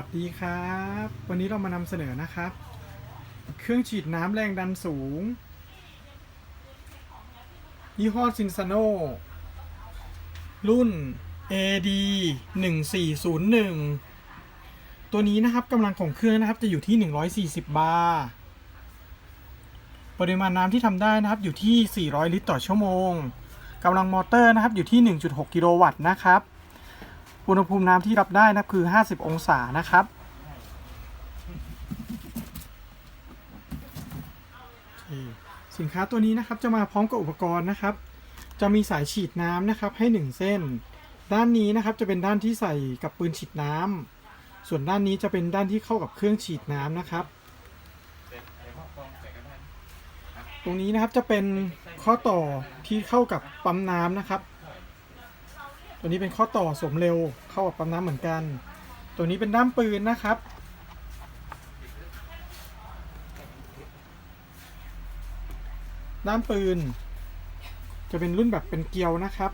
สวัสดีครับ วันนี้เรามานำเสนอนะครับ เครื่องฉีดน้ำแรงดันสูง ยี่ห้อซินซาโนรุ่น AD 1401 ตัวนี้นะครับกำลังของเครื่องนะครับจะอยู่ที่ 140 บาร์ปริมาณน้ำที่ทำได้นะครับอยู่ที่ 400 ลิตรต่อชั่วโมงกำลังมอเตอร์นะครับอยู่ที่ 1.6 กิโลวัตต์นะครับ อุณหภูมิน้ำที่รับได้นะครับคือ 50 องศานะครับสินค้าตัวนี้นะครับจะมาพร้อมกับอุปกรณ์นะครับ จะมีสายฉีดน้ำนะครับให้ 1 เส้น ด้านนี้นะครับจะเป็นด้านที่ใส่กับปืนฉีดน้ำส่วนด้านนี้จะเป็นด้านที่เข้ากับเครื่องฉีดน้ำนะครับ ตรงนี้นะครับจะเป็นข้อต่อที่เข้ากับปั๊มน้ำนะครับ ตัวนี้เป็นข้อต่อสวมเร็วเข้ากับปั๊มน้ำเหมือนกัน ตัวนี้เป็นด้ามปืนนะครับ ด้ามปืน จะเป็นรุ่นแบบเป็นเกลียวนะครับ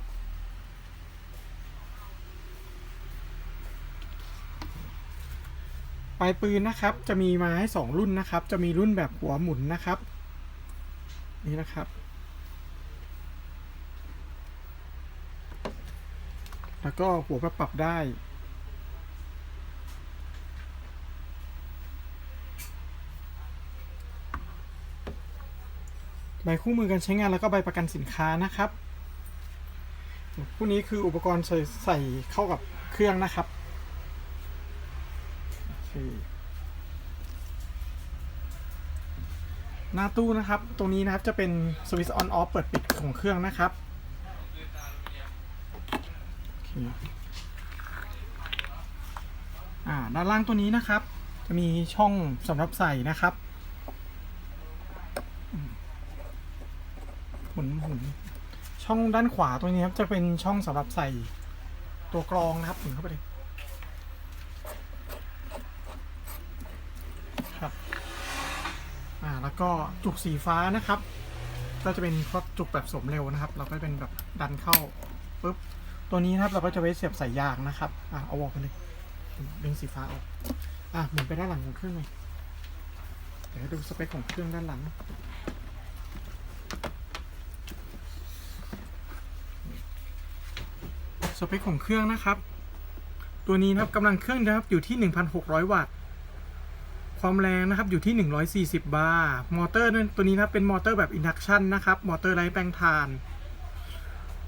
ปลายปืนนะครับจะมีมาให้สองรุ่นนะครับ จะมีรุ่นแบบหัวหมุนนะครับ นี่นะครับ แล้วก็หัวก็ปรับได้ ใบคู่มือการใช้งานแล้วก็ใบประกันสินค้านะครับ พวกนี้คืออุปกรณ์ใส่ใส่เข้ากับเครื่องนะครับหน้าตู้นะครับ ตรงนี้นะครับจะเป็นสวิตช์ออนออฟเปิดปิดของเครื่องนะครับ ด้านล่างตัวนี้นะครับ จะมีช่องสำหรับใส่นะครับหมุนหมุนช่องด้านขวาตรงนี้ครับจะเป็นช่องสำหรับใส่ตัวกรองนะครับหมุนเข้าไปเลยครับอ่าแล้วก็จุกสีฟ้านะครับ ก็จะเป็นข้อจุกแบบสมเร็วนะครับ เราก็เป็นแบบดันเข้าปุ๊บ ตัวนี้นะครับเราก็จะไว้เสียบส่ยยางนะครับอ่าเอาออกไปเลยดึงสีฟ้าออกอะหมุนไปด้านหลังของเครื่องเลยเดี๋ยวดูสเปคของเครื่องด้านหลังสเปคของเครื่องนะครับ ตัวนี้นะครับกำลังเครื่องนะครับอยู่ที่ 1,600 วัตต์ ความแรงนะครับอยู่ที่ 140 บาร์ มอเตอร์ตัวนี้นะครับเป็นมอเตอร์แบบอินดักชันนะครับ มอเตอร์ไร้แปลงถ่าน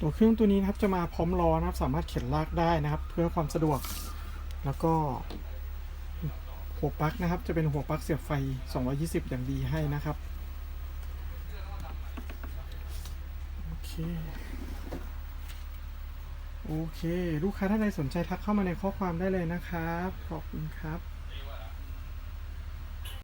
ตัวเครื่องตัวนี้นะครับจะมาพร้อมล้อนะครับ สามารถเข็นลากได้นะครับ เพื่อความสะดวก แล้วก็หัวปลั๊กนะครับ จะเป็นหัวปลั๊กเสียบไฟ 220 อย่างดีให้นะครับโอเคโอเค ลูกค้าท่านใดสนใจทักเข้ามาในข้อความได้เลยนะครับ ขอบคุณครับ